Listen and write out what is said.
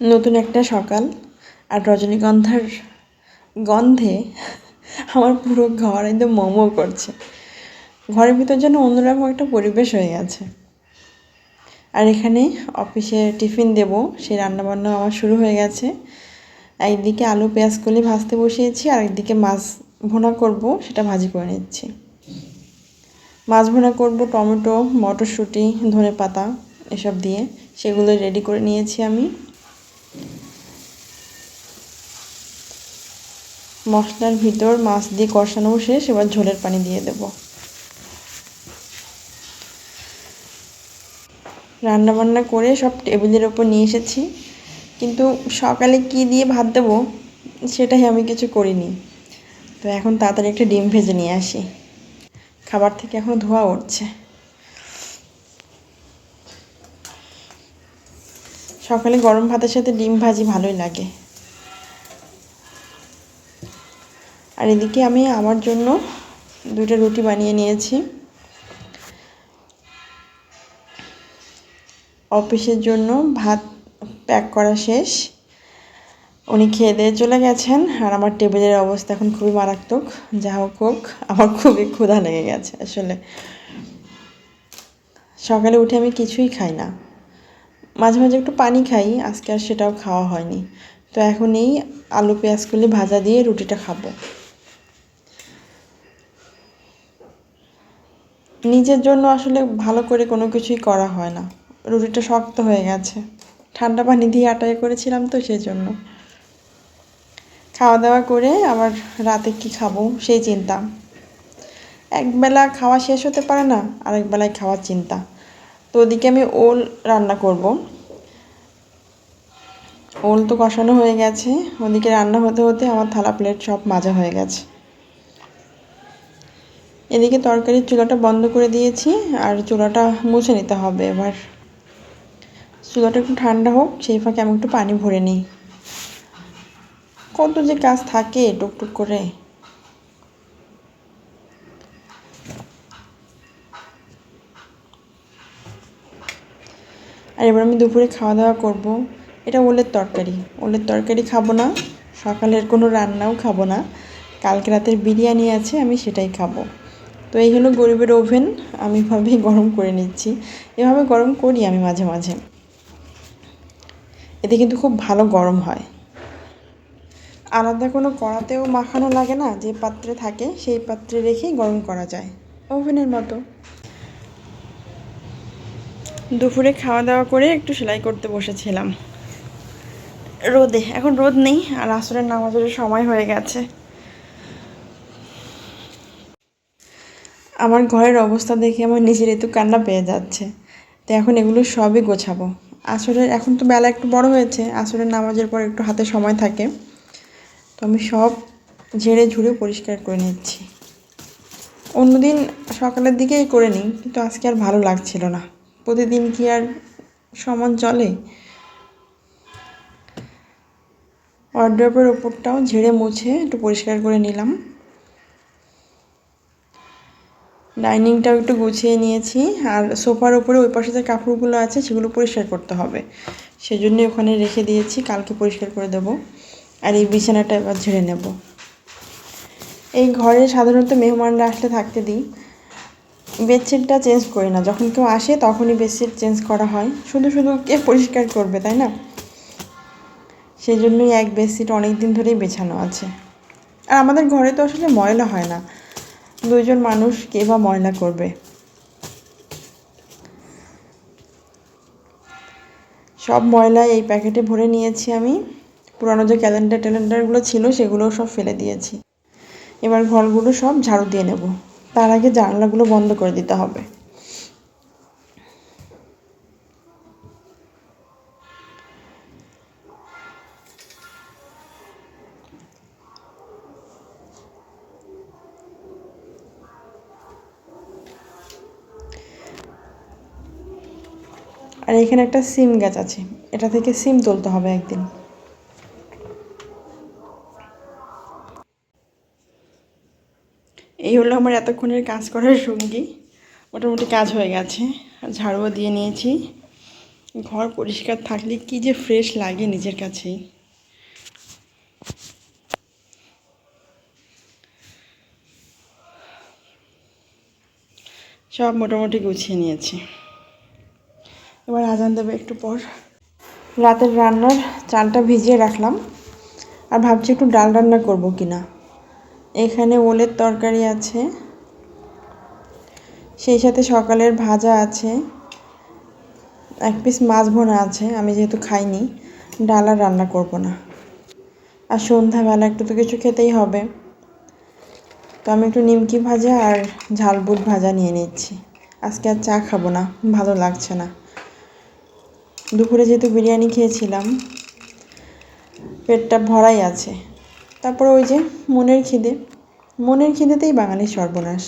নতুন একটা সকাল আর রজনীগন্ধার গন্ধে আমার পুরো ঘর একদম মোমো করছে। ঘরের ভিতর যেন অন্যরকম একটা পরিবেশ হয়ে গেছে আর এখানে অফিসে টিফিন দেব, সেই রান্নাবান্না আমার শুরু হয়ে গেছে। একদিকে আলু, পেঁয়াজ, কলি ভাজতে বসিয়েছি, আর একদিকে মাছ ভোনা করব, সেটা ভাজি করে নিচ্ছি। মাছ ভোনা করব, টমেটো, মটরশুঁটি ধনে পাতা এসব দিয়ে, সেগুলো রেডি করে নিয়েছি আমি। মশলার ভিতর মাছ দিয়ে কষানো শেষ, এবার ঝোলের পানি দিয়ে দেব। রান্না বান্না করে সব টেবিলের ওপর নিয়ে এসেছি। কিন্তু সকালে কি দিয়ে ভাত দেবো, সেটাই আমি কিছু করিনি। তো এখন তাড়াতাড়ি একটা ডিম ভেজে নিয়ে আসি। খাবার থেকে এখনও ধোয়া উঠছে। সকালে গরম ভাতের সাথে ডিম ভাজি ভালোই লাগে। আর এদিকে আমি আমার জন্য দুটো রুটি বানিয়ে নিয়েছি। অফিসের জন্য ভাত প্যাক করা শেষ। উনি খেয়ে দিয়ে চলে গেছেন আর আমার টেবিলের অবস্থা এখন খুবই মারাত্মক। যা হোক হোক, আমার খুবই ক্ষুধা লেগে গেছে আসলে। সকালে উঠে আমি কিছুই খাই না। মাঝে মাঝে একটু পানি খাই, আজকে আর সেটাও খাওয়া হয়নি। তো এখন এই আলু পেঁয়াজ পেঁয়াজগুলি ভাজা দিয়ে রুটিটা খাব। নিজের জন্য আসলে ভালো করে কোনো কিছুই করা হয় না। রুটিটা শক্ত হয়ে গেছে। ঠান্ডা পানি দিয়ে আটাই করেছিলাম তো সেই জন্য খাওয়া দাওয়া করে আবার রাতে কি খাব সেই চিন্তা। একবেলা খাওয়া শেষ হতে পারে না, আরেক বেলায় খাওয়ার চিন্তা। তো ওদিকে আমি ওল রান্না করব। ওল তো কষানো হয়ে গেছে। ওদিকে রান্না হতে হতে আমার থালা প্লেট সব মাজা হয়ে গেছে। এদিকে তরকারির চুলাটা বন্ধ করে দিয়েছি আর চুলাটা মুছে নিতে হবে এবার। চুলাটা একটু ঠান্ডা হোক, সেই ফাঁকে আমি একটু পানি ভরে নিই। কত যে কাজ থাকে টুকটুক করে। আর এবার আমি দুপুরে খাওয়া দাওয়া করব। এটা ওলের তরকারি। ওলের তরকারি খাব না, সকালের কোনো রান্নাও খাব না। কালকে রাতের বিরিয়ানি আছে, আমি সেটাই খাব। তো এই হলো গরিবের ওভেন, আমি ভাবেই গরম করে নিচ্ছি। এভাবে গরম করি আমি মাঝে মাঝে। এতে কিন্তু খুব ভালো গরম হয়। আলাদা কোনো কড়াতেও মাখানো লাগে না, যে পাত্রে থাকে সেই পাত্রে রেখেই গরম করা যায়। ওভেনের মতো। দুপুরে খাওয়া দাওয়া করে একটু সেলাই করতে বসেছিলাম। রোদে, এখন রোদ নেই, আর আসরের নামাজের সময় হয়ে গেছে। আমার ঘরের অবস্থা দেখে আমার নিজের একটু কান্না পেয়ে যাচ্ছে। তো এখন এগুলো সবই গোছাবো। আসরের, এখন তো বেলা একটু বড় হয়েছে, আসরের নামাজের পর একটু হাতে সময় থাকে। তো আমি সব ঝেড়ে ঝুড়ে পরিষ্কার করে নিচ্ছি। অন্যদিন সকালের দিকেই করে নিই, কিন্তু আজকে আর ভালো লাগছিল না। প্রতিদিন কি আর সমান চলে? ওয়ার্ড্রপের ওপরটাও ঝেড়ে মুছে একটু পরিষ্কার করে নিলাম। ডাইনিংটাও একটু গুছিয়ে নিয়েছি। আর সোফার ওপরে ওই পাশে যে কাপড়গুলো আছে, সেগুলো পরিষ্কার করতে হবে। সেজন্যই ওখানে রেখে দিয়েছি, কালকে পরিষ্কার করে দেব। আর এই বিছানাটা এবার ঝেড়ে নেব। এই ঘরে সাধারণত মেহমানরা আসলে থাকতে দিই। বেডশিটটা চেঞ্জ করি না। যখন কেউ আসে, তখনই বেডশিট চেঞ্জ করা হয়। শুধু শুধু কে পরিষ্কার করবে, তাই না? সেই জন্যই এক বেডশিট অনেক দিন ধরেই বেছানো আছে। আর আমাদের ঘরে তো আসলে ময়লা হয় না। দুইজন মানুষ কে বা ময়লা করবে। সব ময়লা এই প্যাকেটে ভরে নিয়েছি আমি। পুরানো যে ক্যালেন্ডার ট্যালেন্ডারগুলো ছিল সেগুলো সব ফেলে দিয়েছি। এবার ঘরগুলো সব ঝাড়ু দিয়ে নেব। তার আগে জানলাগুলো বন্ধ করে দিতে হবে। আর এখানে একটা সিম গাছ আছে। এটা থেকে সিম তুলতে হবে একদিন। এই হলো আমার এতক্ষণের কাজ করার সঙ্গী। মোটামুটি কাজ হয়ে গেছে। আর ঝাড়ুও দিয়ে নিয়েছি। ঘর পরিষ্কার থাকলে কি যে ফ্রেশ লাগে নিজের কাছেই। সব মোটামুটি গুছিয়ে নিয়েছি। এবার আজান দেবে একটু পর। রাতের রান্নার চালটা ভিজিয়ে রাখলাম। আর ভাবছি একটু ডাল রান্না করব কি না এখানে ওলের তরকারি আছে। সেই সাথে সকালের ভাজা আছে। এক পিস মাছ ভোনা আছে, আমি যেহেতু খাইনি, ডাল আর রান্না করব না। আর সন্ধ্যাবেলা একটু তো কিছু খেতেই হবে। তো আমি একটু নিমকি ভাজা আর ঝালবুট ভাজা নিয়ে নিচ্ছি। আজকে আর চা খাব না, ভালো লাগছে না। দুপুরে যেহেতু বিরিয়ানি খেয়েছিলাম, পেটটা ভরাই আছে। তারপরে ওই যে মনের খিদে, মনের খিদেতেই বাঙালির সর্বনাশ।